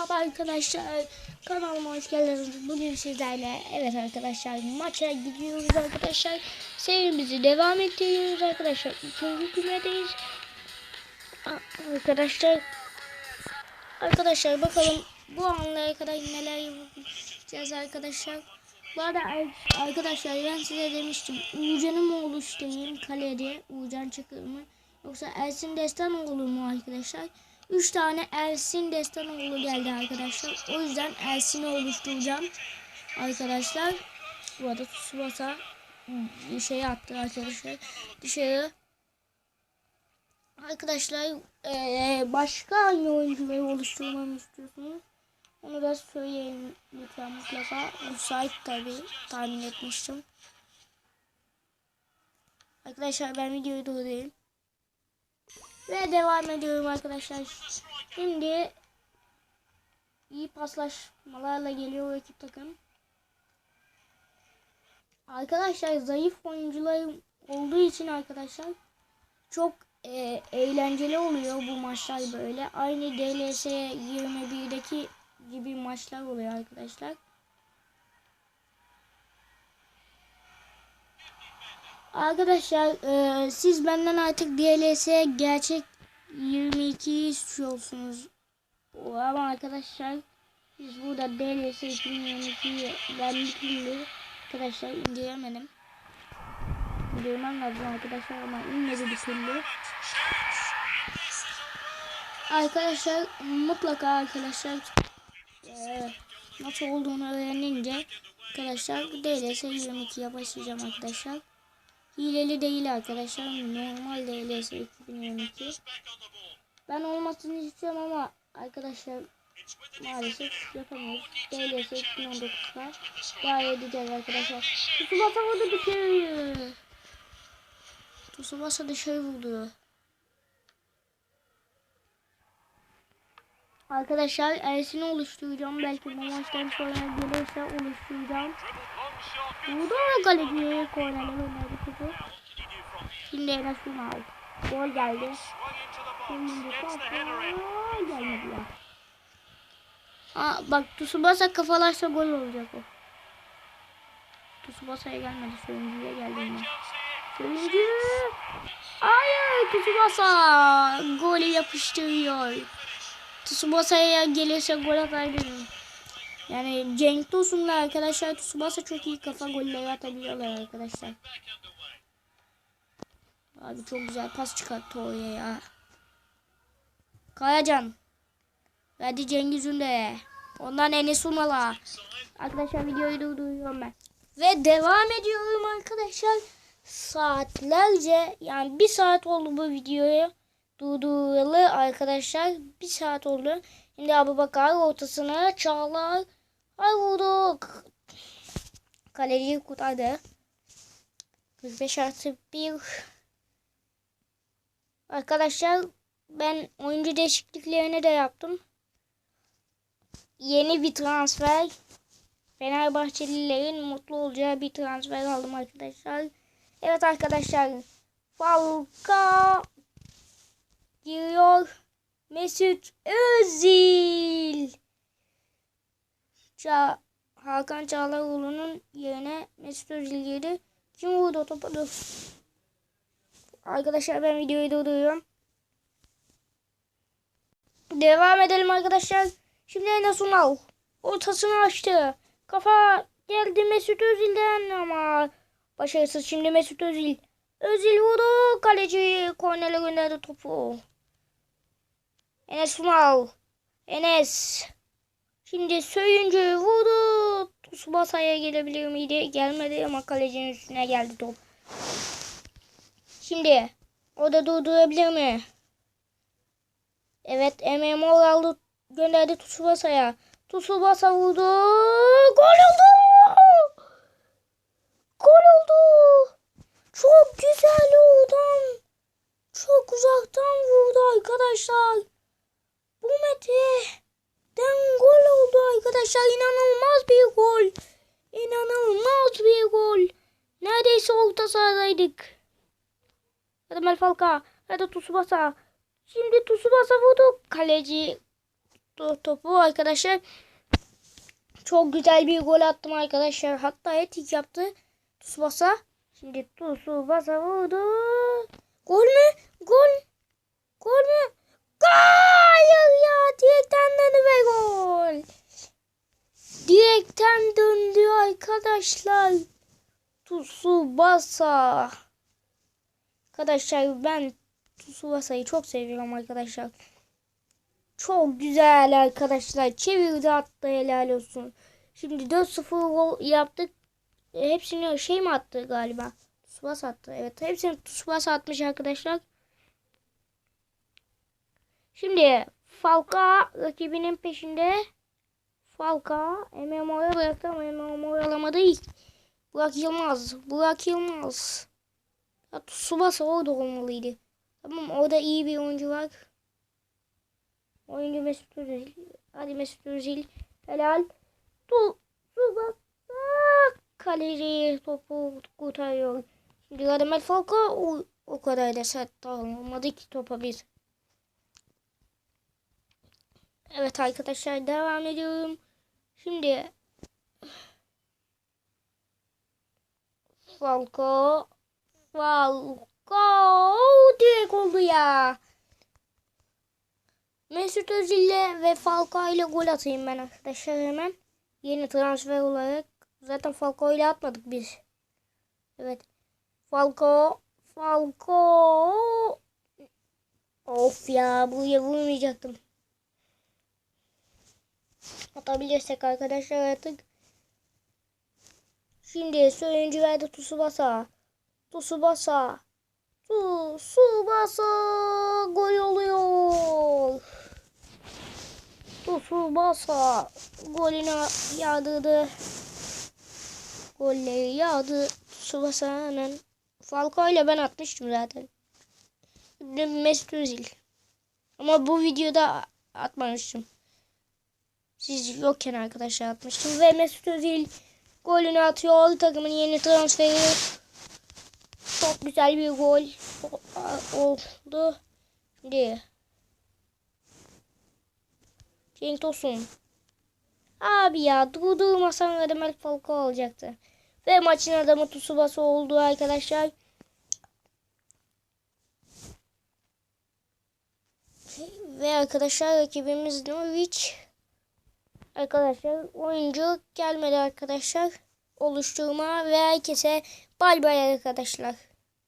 Merhaba arkadaşlar. Kanalıma hoş geldiniz. Bugün sizlerle evet arkadaşlar maça gidiyoruz arkadaşlar. Serimizi devam ettiriyoruz arkadaşlar. İkinci kümedeyiz. Arkadaşlar Arkadaşlar bakalım bu anlara kadar neler yapacağız arkadaşlar. Bu arada ar- arkadaşlar ben size demiştim. Uğurcan'ı mı oluşturayım kalede? Uğurcan Çakır mı? Yoksa Ersin Destanoğlu mu arkadaşlar? 3 tane Ersin Destanoğlu geldi arkadaşlar. O yüzden Ersin'i oluşturacağım. Arkadaşlar. Bu arada Tsubasa şey attı arkadaşlar. Dışarı. Arkadaşlar eee, başka hangi oyuncuları oluşturmamı istiyorsunuz? Onu da söyleyin lütfen mutlaka. Müsait tabi tahmin etmiştim. Arkadaşlar ben videoyu durdurayım. Ve devam ediyorum arkadaşlar. Şimdi iyi paslaşmalarla geliyor rakip takım. Arkadaşlar zayıf oyuncular olduğu için arkadaşlar çok e, eğlenceli oluyor bu maçlar böyle. Aynı DLS 21'deki gibi maçlar oluyor arkadaşlar. Arkadaşlar e, siz benden artık DLS gerçek 22 istiyorsunuz. Ama arkadaşlar biz burada DLS 2022 ben bir arkadaşlar indiremedim. İndirmem lazım arkadaşlar ama inmedi bir türlü. Arkadaşlar mutlaka arkadaşlar e, nasıl olduğunu öğrenince arkadaşlar DLS 22'ye başlayacağım arkadaşlar. Hileli değil arkadaşlar. Normal DLS 2022. Ben olmasını istiyorum ama arkadaşlar maalesef yapamıyoruz. DLS 2019'da daha edeceğiz arkadaşlar. Tsubasa vurdu dışarı. Tsubasa dışarı vurdu. Arkadaşlar Ersin'i oluşturacağım. Belki bu maçtan sonra gelirse oluşturacağım. Burada kaleci kornere gönderdi topu. Şimdi Enes Ünal. Gol geldi. Şimdi kafa gelmedi ya. Aa, bak Tsubasa kafalarsa gol olacak o. Tsubasa'ya gelmedi. Söyüncüye geldi yine. Söyüncü. Hayır Tsubasa. Golü yapıştırıyor. Tsubasa'ya gelirse gol atabilirim. Yani Cenk Tosun'la arkadaşlar Tsubasa çok iyi kafa golleri atabiliyorlar arkadaşlar. Abi çok güzel pas çıkarttı oraya ya. Kayacan. Hadi Cengiz Ünde. Ondan Enes Unal'a. Arkadaşlar videoyu durduruyorum ben. Ve devam ediyorum arkadaşlar. Saatlerce yani bir saat oldu bu videoyu durduralı arkadaşlar. Bir saat oldu. Şimdi Abu Bakar ortasına Çağlar. Ay vurduk. Kaleciyi kurtardı. 45 artı 1. Arkadaşlar ben oyuncu değişikliklerini de yaptım. Yeni bir transfer. Fenerbahçelilerin mutlu olacağı bir transfer aldım arkadaşlar. Evet arkadaşlar. Falcao giriyor. Mesut Özil. Ça Hakan Çağlaroğlu'nun yerine Mesut Özil girdi. Kim vurdu? Dur. Arkadaşlar ben videoyu durduruyorum. Devam edelim arkadaşlar. Şimdi Enes Unal ortasını açtı. Kafa geldi Mesut Özil'den ama başarısız şimdi Mesut Özil. Özil vurdu. Kaleci kornere gönderdi topu. Enes Unal. Enes. Şimdi Söyüncü vurdu. Tsubasa'ya gelebilir miydi? Gelmedi ama kalecinin üstüne geldi top. Şimdi o da durdurabilir mi? Evet MMO aldı gönderdi Tsubasa'ya. Tsubasa vurdu. Gol oldu. Gol oldu. Çok güzel oradan. Çok uzaktan vurdu arkadaşlar. Bu Mete'den gol oldu arkadaşlar. İnanılmaz bir gol. İnanılmaz bir gol. Neredeyse orta sahadaydık. Hadi Falcao. Hadi Tsubasa. Şimdi Tsubasa vurdu. Kaleci topu arkadaşlar. Çok güzel bir gol attım arkadaşlar. Hatta etik yaptı. Tsubasa. Şimdi Tsubasa vurdu. Gol mü? Gol. Gol mü? Hayır ya. Direkten döndü ve gol. Direkten döndü arkadaşlar. Tsubasa. Arkadaşlar ben Tsubasa'yı çok seviyorum arkadaşlar. Çok güzel arkadaşlar. Çevirdi attı helal olsun. Şimdi 4-0 gol yaptık. E, hepsini şey mi attı galiba? Tsubasa attı. Evet hepsini Tsubasa atmış arkadaşlar. Şimdi Falka rakibinin peşinde. Falka MMO'ya bıraktı ama MMO'ya alamadı. Burak Yılmaz. Burak Yılmaz. Ya Tsubasa orada olmalıydı. Tamam orada iyi bir oyuncu var. Oyuncu Mesut Özil. Hadi Mesut Özil. Helal. Tsubasa. Kaleci topu kurtarıyor. Şimdi Radamel Falcao o, o kadar da sert davranmadı ki topa bir. Evet arkadaşlar devam ediyorum. Şimdi Falcao Falcao direkt oldu ya. Mesut Özil'le ve Falcao ile gol atayım ben arkadaşlar hemen. Yeni transfer olarak. Zaten Falcao ile atmadık biz. Evet. Falcao. Falcao. Of ya buraya vurmayacaktım. Atabilirsek arkadaşlar artık. Şimdi oyuncu verdi Tsubasa. Tsubasa. Tsubasa gol oluyor. Tsubasa golünü yağdırdı. Golleri yağdı. Tsubasa'nın. Falcao ile ben atmıştım zaten. Mesut Özil. Ama bu videoda atmamıştım. Siz yokken arkadaşlar atmıştım. Ve Mesut Özil golünü atıyor. Takımın yeni transferi. Çok güzel bir gol oldu. Şimdi Cenk Tosun. Abi ya durdurmasan Radamel Falcao olacaktı. Ve maçın adamı Tsubasa oldu arkadaşlar. Ve arkadaşlar rakibimiz Norwich. Arkadaşlar oyuncu gelmedi arkadaşlar. Oluşturma ve herkese bay bay arkadaşlar.